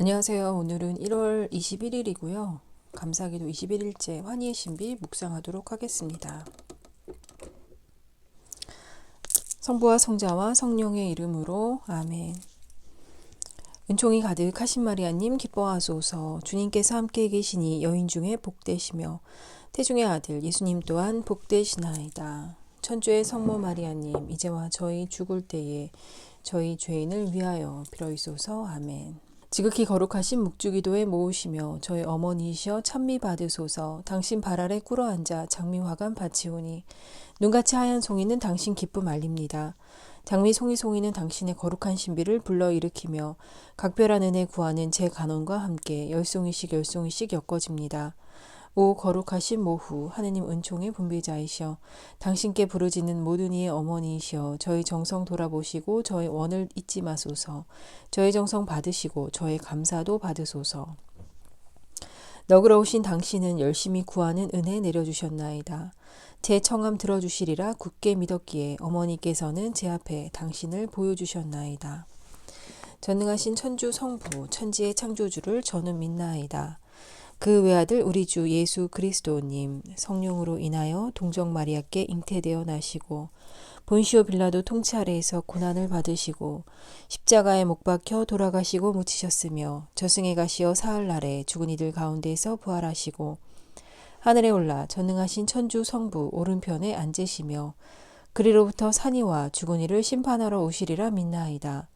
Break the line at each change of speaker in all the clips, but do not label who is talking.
안녕하세요. 오늘은 1월 21일이고요. 감사기도 21일째 환희의 신비 묵상하도록 하겠습니다. 성부와 성자와 성령의 이름으로 아멘. 은총이 가득하신 마리아님 기뻐하소서 주님께서 함께 계시니 여인 중에 복되시며 태중의 아들 예수님 또한 복되시나이다. 천주의 성모 마리아님 이제와 저희 죽을 때에 저희 죄인을 위하여 빌어이소서 아멘. 지극히 거룩하신 묵주기도에 모으시며 저의 어머니이셔 찬미 받으소서 당신 발 아래 꿇어 앉아 장미화관 바치오니 눈같이 하얀 송이는 당신 기쁨 알립니다. 장미 송이 송이는 당신의 거룩한 신비를 불러일으키며 각별한 은혜 구하는 제 간원과 함께 열송이씩 열송이씩 엮어집니다. 오 거룩하신 모후 하느님 은총의 분비자이시여 당신께 부르짖는 모든 이의 어머니이시여 저희 정성 돌아보시고 저의 원을 잊지 마소서 저의 정성 받으시고 저의 감사도 받으소서 너그러우신 당신은 열심히 구하는 은혜 내려주셨나이다. 제 청함 들어주시리라 굳게 믿었기에 어머니께서는 제 앞에 당신을 보여주셨나이다. 전능하신 천주 성부 천지의 창조주를 저는 믿나이다. 그 외아들 우리 주 예수 그리스도님 성령으로 인하여 동정 마리아께 잉태되어 나시고 본시오 빌라도 통치 아래에서 고난을 받으시고 십자가에 못 박혀 돌아가시고 묻히셨으며 저승에 가시어 사흘 날에 죽은 이들 가운데서 부활하시고 하늘에 올라 전능하신 천주 성부 오른편에 앉으시며 그리로부터 산이와 죽은 이를 심판하러 오시리라 믿나이다.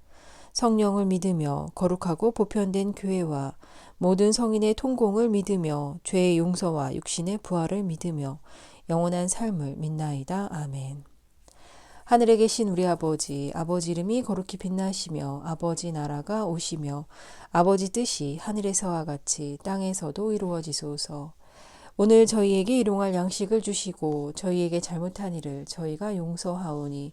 성령을 믿으며 거룩하고 보편된 교회와 모든 성인의 통공을 믿으며 죄의 용서와 육신의 부활을 믿으며 영원한 삶을 믿나이다. 아멘. 하늘에 계신 우리 아버지, 아버지 이름이 거룩히 빛나시며 아버지 나라가 오시며 아버지 뜻이 하늘에서와 같이 땅에서도 이루어지소서. 오늘 저희에게 일용할 양식을 주시고 저희에게 잘못한 일을 저희가 용서하오니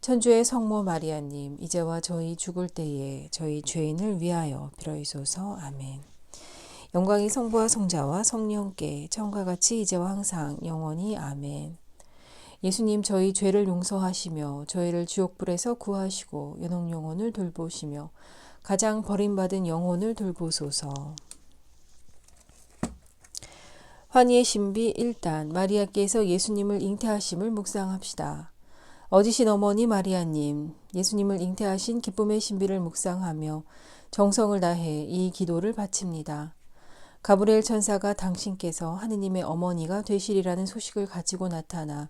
천주의 성모 마리아님, 이제와 저희 죽을 때에 저희 죄인을 위하여 빌어이소서. 아멘. 영광이 성부와 성자와 성령께 처음과 같이 이제와 항상 영원히 아멘. 예수님 저희 죄를 용서하시며 저희를 지옥불에서 구하시고 연옥 영혼을 돌보시며 가장 버림받은 영혼을 돌보소서. 환희의 신비 1단 마리아께서 예수님을 잉태하심을 묵상합시다. 어지신 어머니 마리아님, 예수님을 잉태하신 기쁨의 신비를 묵상하며 정성을 다해 이 기도를 바칩니다. 가브리엘 천사가 당신께서 하느님의 어머니가 되시리라는 소식을 가지고 나타나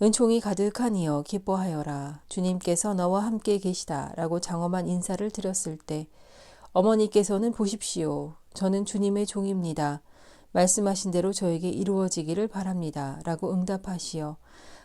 은총이 가득하니여 기뻐하여라. 주님께서 너와 함께 계시다. 라고 장엄한 인사를 드렸을 때 어머니께서는 보십시오. 저는 주님의 종입니다. 말씀하신 대로 저에게 이루어지기를 바랍니다. 라고 응답하시어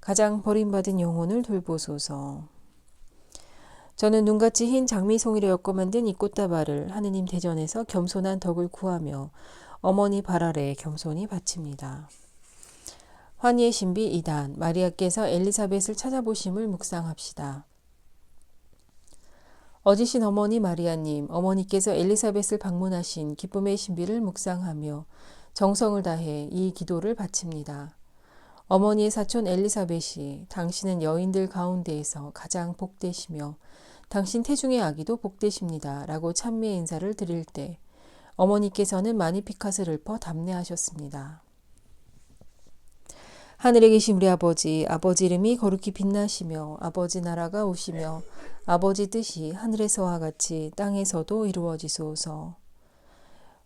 가장 버림받은 영혼을 돌보소서. 저는 눈같이 흰 장미송이를 엮어 만든 이 꽃다발을 하느님 대전에서 겸손한 덕을 구하며 어머니 발 아래 겸손히 바칩니다. 환희의 신비 2단 마리아께서 엘리사벳을 찾아보심을 묵상합시다. 어지신 어머니 마리아님, 어머니께서 엘리사벳을 방문하신 기쁨의 신비를 묵상하며 정성을 다해 이 기도를 바칩니다. 어머니의 사촌 엘리사벳이 당신은 여인들 가운데에서 가장 복되시며 당신 태중의 아기도 복되십니다. 라고 찬미의 인사를 드릴 때 어머니께서는 마니피카스를 퍼 담내하셨습니다. 하늘에 계신 우리 아버지, 아버지 이름이 거룩히 빛나시며 아버지 나라가 오시며 아버지 뜻이 하늘에서와 같이 땅에서도 이루어지소서.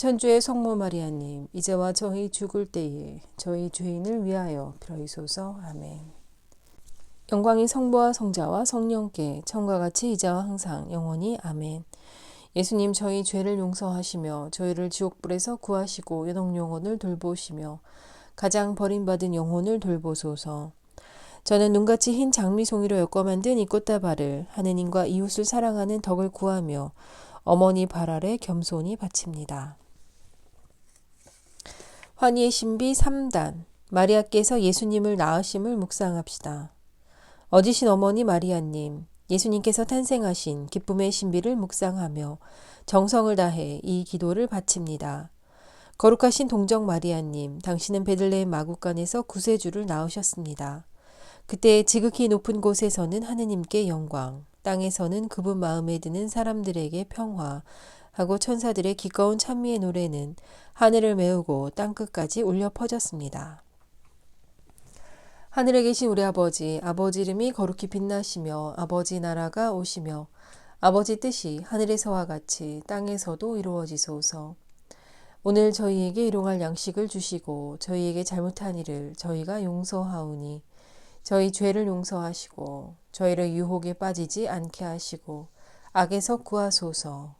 천주의 성모 마리아님 이제와 저희 죽을 때에 저희 죄인을 위하여 빌어주소서. 아멘. 영광이 성부와 성자와 성령께 처음과 같이 이제와 항상 영원히 아멘. 예수님 저희 죄를 용서하시며 저희를 지옥불에서 구하시고 연옥 영혼을 돌보시며 가장 버림받은 영혼을 돌보소서. 저는 눈같이 흰 장미송이로 엮어 만든 이 꽃다발을 하느님과 이웃을 사랑하는 덕을 구하며 어머니 발 아래 겸손히 바칩니다. 환희의 신비 3단 마리아께서 예수님을 낳으심을 묵상합시다. 어지신 어머니 마리아님, 예수님께서 탄생하신 기쁨의 신비를 묵상하며 정성을 다해 이 기도를 바칩니다. 거룩하신 동정 마리아님, 당신은 베들레헴 마국간에서 구세주를 낳으셨습니다. 그때 지극히 높은 곳에서는 하느님께 영광, 땅에서는 그분 마음에 드는 사람들에게 평화, 하고 천사들의 기꺼운 찬미의 노래는 하늘을 메우고 땅끝까지 울려 퍼졌습니다. 하늘에 계신 우리 아버지, 아버지 이름이 거룩히 빛나시며 아버지 나라가 오시며 아버지 뜻이 하늘에서와 같이 땅에서도 이루어지소서. 오늘 저희에게 일용할 양식을 주시고 저희에게 잘못한 일을 저희가 용서하오니 저희 죄를 용서하시고 저희를 유혹에 빠지지 않게 하시고 악에서 구하소서.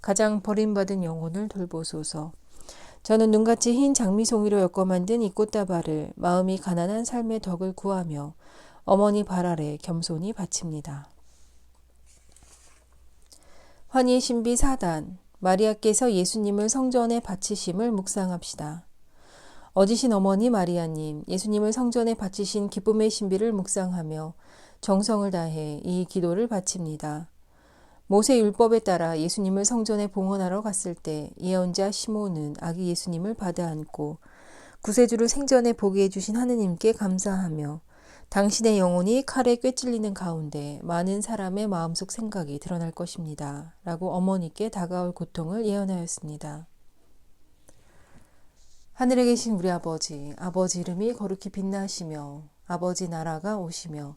가장 버림받은 영혼을 돌보소서. 저는 눈같이 흰 장미송이로 엮어 만든 이 꽃다발을 마음이 가난한 삶의 덕을 구하며 어머니 발 아래 겸손히 바칩니다. 환희 신비 사단 마리아께서 예수님을 성전에 바치심을 묵상합시다. 어지신 어머니 마리아님, 예수님을 성전에 바치신 기쁨의 신비를 묵상하며 정성을 다해 이 기도를 바칩니다. 모세 율법에 따라 예수님을 성전에 봉헌하러 갔을 때 예언자 시모는 아기 예수님을 받아 안고 구세주를 생전에 보게 해주신 하느님께 감사하며 당신의 영혼이 칼에 꿰찔리는 가운데 많은 사람의 마음속 생각이 드러날 것입니다. 라고 어머니께 다가올 고통을 예언하였습니다. 하늘에 계신 우리 아버지, 아버지 이름이 거룩히 빛나시며 아버지 나라가 오시며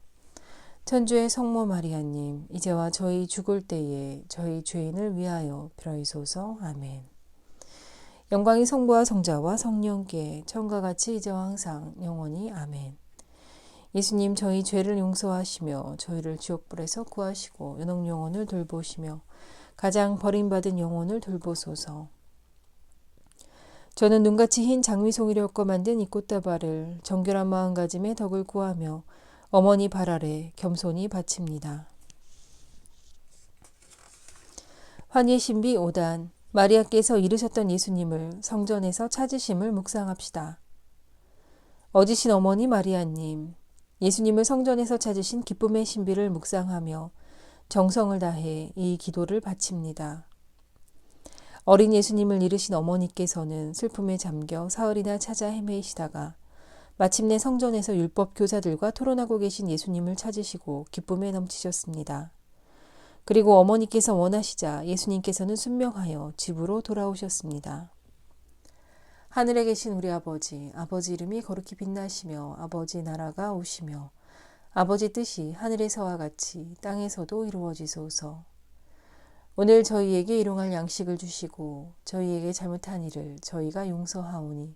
천주의 성모 마리아님 이제와 저희 죽을 때에 저희 죄인을 위하여 빌어이소서 아멘. 영광이 성부와 성자와 성령께 처음과 같이 이제와 항상 영원히 아멘. 예수님 저희 죄를 용서하시며 저희를 지옥불에서 구하시고 연옥 영혼을 돌보시며 가장 버림받은 영혼을 돌보소서. 저는 눈같이 흰 장미송이를 엮어 만든 이 꽃다발을 정결한 마음가짐의 덕을 구하며 어머니 발 아래 겸손히 바칩니다. 환희 신비 5단 마리아께서 이르셨던 예수님을 성전에서 찾으심을 묵상합시다. 어지신 어머니 마리아님, 예수님을 성전에서 찾으신 기쁨의 신비를 묵상하며 정성을 다해 이 기도를 바칩니다. 어린 예수님을 잃으신 어머니께서는 슬픔에 잠겨 사흘이나 찾아 헤매시다가 마침내 성전에서 율법 교사들과 토론하고 계신 예수님을 찾으시고 기쁨에 넘치셨습니다. 그리고 어머니께서 원하시자 예수님께서는 순명하여 집으로 돌아오셨습니다. 하늘에 계신 우리 아버지, 아버지 이름이 거룩히 빛나시며 아버지 나라가 오시며 아버지 뜻이 하늘에서와 같이 땅에서도 이루어지소서. 오늘 저희에게 일용할 양식을 주시고 저희에게 잘못한 일을 저희가 용서하오니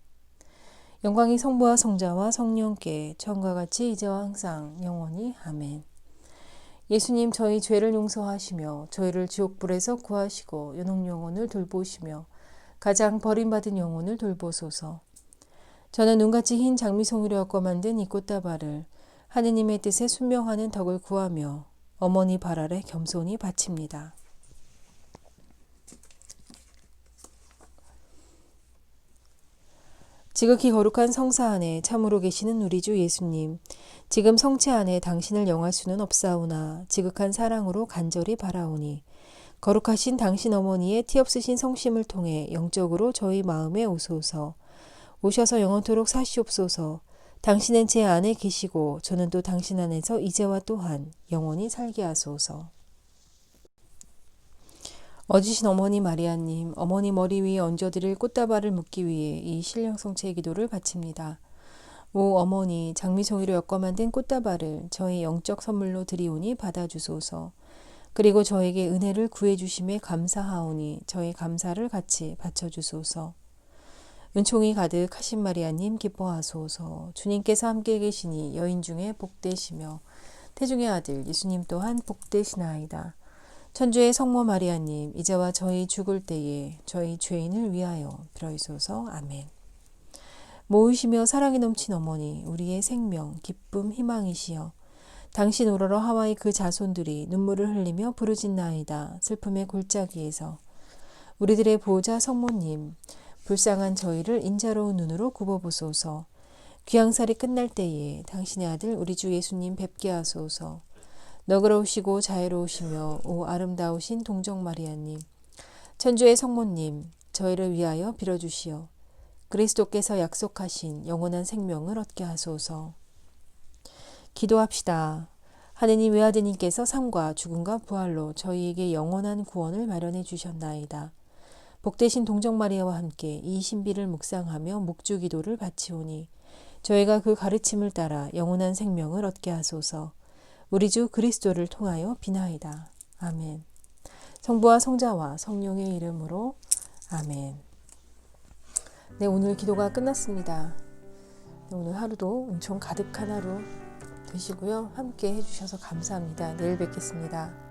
영광이 성부와 성자와 성령께 처음과 같이 이제와 항상 영원히 아멘. 예수님 저희 죄를 용서하시며 저희를 지옥불에서 구하시고 연옥 영혼을 돌보시며 가장 버림받은 영혼을 돌보소서. 저는 눈같이 흰 장미송이로 엮어 만든 이 꽃다발을 하느님의 뜻에 순명하는 덕을 구하며 어머니 발 아래 겸손히 바칩니다. 지극히 거룩한 성사 안에 참으로 계시는 우리 주 예수님, 지금 성체 안에 당신을 영할 수는 없사오나 지극한 사랑으로 간절히 바라오니 거룩하신 당신 어머니의 티 없으신 성심을 통해 영적으로 저희 마음에 오소서. 오셔서 영원토록 사시옵소서. 당신은 제 안에 계시고 저는 또 당신 안에서 이제와 또한 영원히 살게 하소서. 어지신 어머니 마리아님, 어머니 머리 위에 얹어드릴 꽃다발을 묻기 위해 이 신령성체 기도를 바칩니다. 오 어머니, 장미송이로 엮어 만든 꽃다발을 저희 영적 선물로 드리오니 받아주소서. 그리고 저에게 은혜를 구해주심에 감사하오니 저희 감사를 같이 바쳐주소서. 은총이 가득 하신 마리아님 기뻐하소서. 주님께서 함께 계시니 여인 중에 복되시며 태중의 아들 예수님 또한 복되시나이다. 천주의 성모 마리아님, 이제와 저희 죽을 때에 저희 죄인을 위하여 빌어이소서. 아멘. 모으시며 사랑이 넘친 어머니, 우리의 생명, 기쁨, 희망이시여. 당신 우러러 하와이 그 자손들이 눈물을 흘리며 부르짖나이다. 슬픔의 골짜기에서. 우리들의 보호자 성모님, 불쌍한 저희를 인자로운 눈으로 굽어보소서. 귀양살이 끝날 때에 당신의 아들 우리 주 예수님 뵙게 하소서. 너그러우시고 자애로우시며 오 아름다우신 동정 마리아님, 천주의 성모님, 저희를 위하여 빌어주시오. 그리스도께서 약속하신 영원한 생명을 얻게 하소서. 기도합시다. 하느님 외아드님께서 삶과 죽음과 부활로 저희에게 영원한 구원을 마련해 주셨나이다. 복되신 동정 마리아와 함께 이 신비를 묵상하며 묵주 기도를 바치오니 저희가 그 가르침을 따라 영원한 생명을 얻게 하소서. 우리 주 그리스도를 통하여 비나이다. 아멘. 성부와 성자와 성령의 이름으로 아멘. 네, 오늘 기도가 끝났습니다. 네, 오늘 하루도 엄청 가득한 하루 되시고요. 함께 해주셔서 감사합니다. 내일 뵙겠습니다.